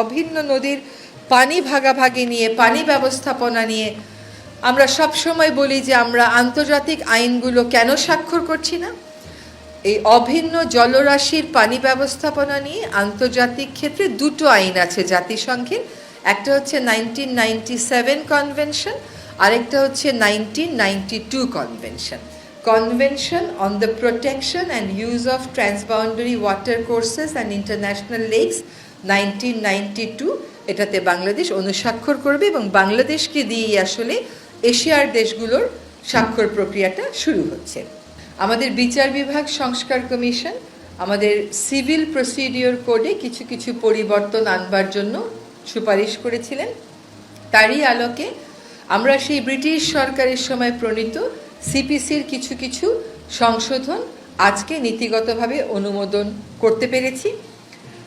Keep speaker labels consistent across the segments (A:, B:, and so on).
A: অভিন্ন নদীর পানি ভাগাভাগি নিয়ে, পানি ব্যবস্থাপনা নিয়ে আমরা সব সময় বলি যে আমরা আন্তর্জাতিক আইনগুলো কেন স্বাক্ষর করছি না? এই অভিন্ন জলরাশির পানি ব্যবস্থাপনা নিয়ে আন্তর্জাতিক ক্ষেত্রে দুটো আইন আছে জাতিসংঘের। একটা হচ্ছে নাইনটিন নাইনটি সেভেন কনভেনশন, আরেকটা হচ্ছে nineteen ninety two convention. Convention on the protection and use of transboundary water courses and international lakes nineteen ninety two, এটাতে বাংলাদেশ অনুস্বাক্ষর করবে এবং বাংলাদেশকে দিয়েই আসলে এশিয়ার দেশগুলোর স্বাক্ষর প্রক্রিয়াটা শুরু হচ্ছে। আমাদের বিচার বিভাগ, সংস্কার কমিশন, আমাদের সিভিল প্রসিডিওর কোডে কিছু কিছু পরিবর্তন আনবার জন্য সুপারিশ করেছিলেন। তারই আলোকে আমরা সেই ব্রিটিশ সরকারের সময় প্রণীত সিপিসির কিছু কিছু সংশোধন আজকে নীতিগতভাবে অনুমোদন করতে পেরেছি।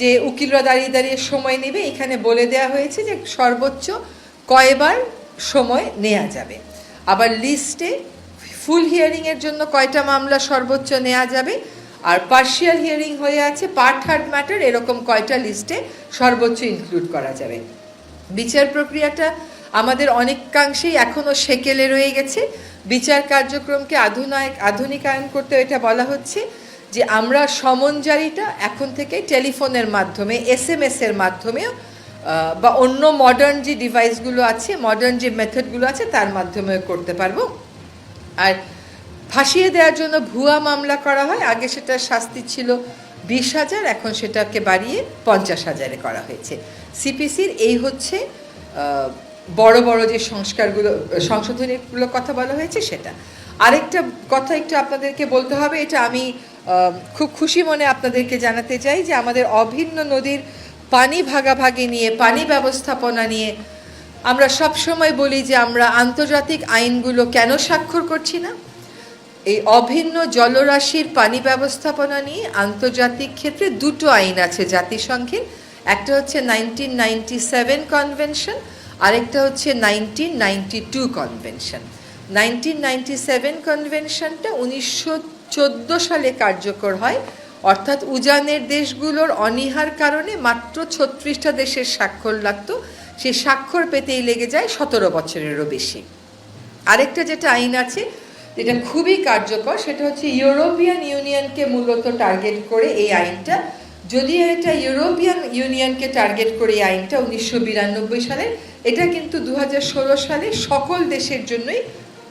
A: যে উকিলরা দাঁড়িয়ে দাঁড়িয়ে সময় নেবে, এখানে বলে দেয়া হয়েছে যে সর্বোচ্চ কয়বার সময় নেওয়া যাবে। আবার লিস্টে ফুল হিয়ারিংয়ের জন্য কয়টা মামলা সর্বোচ্চ নেওয়া যাবে, আর পার্শিয়াল হিয়ারিং হয়ে আছে পার্ট থার্ড ম্যাটার, এরকম কয়টা লিস্টে সর্বোচ্চ ইনক্লুড করা যাবে। বিচার প্রক্রিয়াটা আমাদের অনেকাংশেই এখনও সেকেলে রয়ে গেছে। বিচার কার্যক্রমকে আধুনায়ক আধুনিকায়ন করতে এটা বলা হচ্ছে। যে আমরা সমনজারিটা এখন থেকে টেলিফোনের মাধ্যমে এস এম এর মাধ্যমেও বা অন্য মডার্ন যে ডিভাইসগুলো আছে মডার্ন যে মেথডগুলো আছে, তার মাধ্যমেও করতে পারব। আর ফাঁসিয়ে দেওয়ার জন্য ভুয়া মামলা করা হয়। আগে সেটা শাস্তি ছিল বিশ হাজার, এখন সেটাকে বাড়িয়ে পঞ্চাশ হাজারে করা হয়েছে। সিপিসির এই হচ্ছে বড় বড় যে সংস্কারগুলো সংশোধনীগুলোর কথা বলা হয়েছে সেটা। আরেকটা কথা একটু আপনাদেরকে বলতে হবে, এটা আমি খুব খুশি মনে আপনাদেরকে জানাতে চাই যে আমাদের অভিন্ন নদীর পানি ভাগাভাগি নিয়ে, পানি ব্যবস্থাপনা নিয়ে আমরা সব সময় বলি যে আমরা আন্তর্জাতিক আইনগুলো কেন স্বাক্ষর করছি না? এই অভিন্ন জলরাশির পানি ব্যবস্থাপনা নিয়ে আন্তর্জাতিক ক্ষেত্রে দুটো আইন আছে জাতিসংঘের। একটা হচ্ছে নাইনটিন নাইনটি সেভেন কনভেনশন, আরেকটা হচ্ছে nineteen ninety two convention. Nineteen ninety seven কনভেনশনটা উনিশশো চোদ্দ সালে কার্যকর হয়। অর্থাৎ উজানের দেশগুলোর অনীহার কারণে মাত্র ছত্রিশটা দেশের স্বাক্ষর লাগতো। সেই স্বাক্ষর পেতেই লেগে যায় সতেরো বছরেরও বেশি। আরেকটা যেটা আইন আছে, যেটা খুবই কার্যকর, সেটা হচ্ছে ইউরোপিয়ান ইউনিয়নকে মূলত টার্গেট করে এই আইনটা। যদিও এটা ইউরোপিয়ান ইউনিয়নকে টার্গেট করে এই আইনটা উনিশশো বিরানব্বই সালে, এটা কিন্তু দু হাজার ষোলো সালে সকল দেশের জন্যই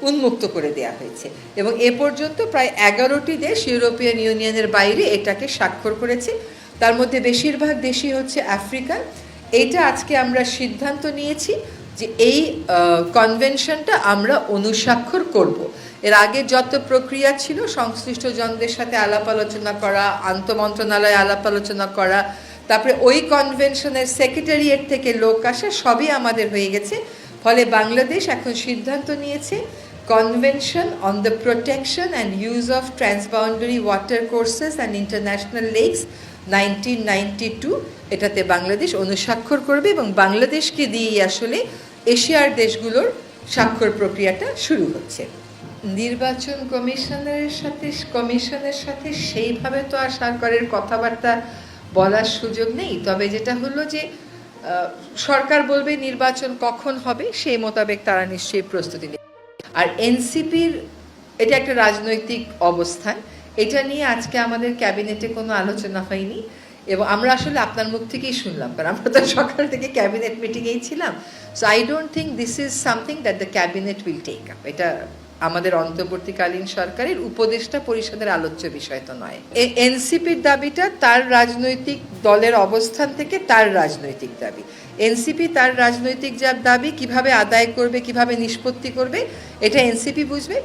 A: উন্মুক্ত করে দেয়া হয়েছে। এবং এ পর্যন্ত প্রায় এগারোটি দেশ ইউরোপিয়ান ইউনিয়নের বাইরে এটাকে স্বাক্ষর করেছে। তার মধ্যে বেশিরভাগ দেশই হচ্ছে আফ্রিকা। এইটা আজকে আমরা সিদ্ধান্ত নিয়েছি যে এই কনভেনশনটা আমরা অনুস্বাক্ষর করব। এর আগে যত প্রক্রিয়া ছিল সংশ্লিষ্ট জনদের সাথে আলাপ আলোচনা করা আন্ত আন্তমন্ত্রণালয়ে আলাপ আলোচনা করা, তারপরে ওই কনভেনশনের সেক্রেটারিয়েট থেকে লোক আসা, সবই আমাদের হয়ে গেছে। ফলে বাংলাদেশ এখন সিদ্ধান্ত নিয়েছে convention on the protection and use of transboundary water courses and international lakes nineteen ninety two এটাতে বাংলাদেশ অনুস্বাক্ষর করবে এবং বাংলাদেশকে দিয়েই আসলে এশিয়ার দেশগুলোর স্বাক্ষর প্রক্রিয়াটা শুরু হচ্ছে। নির্বাচন কমিশনের সাথে কমিশনের সাথে সেইভাবে তো আর সরকারের কথাবার্তা বলার সুযোগ নেই। তবে যেটা হলো যে সরকার বলবে নির্বাচন কখন হবে, সেই মোতাবেক তারা নিশ্চয়ই প্রস্তুতি নেবে। আর এনসিপির, এটা একটা রাজনৈতিক অবস্থান। এটা নিয়ে আজকে আমাদের ক্যাবিনেটে কোনো আলোচনা হয়নি। এবং আমরা আসলে আপনার মুখ থেকেই শুনলাম, কারণ আমরা তো সকাল থেকে ক্যাবিনেট মিটিংয়েই ছিলাম। So I don't think this is something that the cabinet will take up এটা আমাদের অন্তর্বর্তীকালীন সরকারের উপদেষ্টা পরিষদের আলোচ্য বিষয় তো নয়। এনসিপির দাবিটা তার রাজনৈতিক দলের অবস্থান থেকে তার রাজনৈতিক দাবি। এনসিপি তার রাজনৈতিক যা দাবি, কীভাবে আদায় করবে, কীভাবে নিষ্পত্তি করবে, এটা এনসিপি বুঝবে।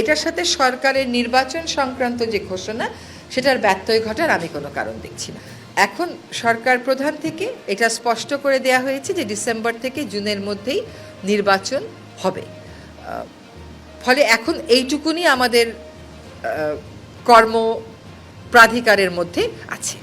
A: এটার সাথে সরকারের নির্বাচন সংক্রান্ত যে ঘোষণা, সেটার ব্যত্যয় ঘটার আমি কোনো কারণ দেখছি না। এখন সরকার প্রধান থেকে এটা স্পষ্ট করে দেয়া হয়েছে যে ডিসেম্বর থেকে জুনের মধ্যেই নির্বাচন হবে। ফলে এখন এইটুকুনি আমাদের কর্ম প্রাধিকারের মধ্যে আছে।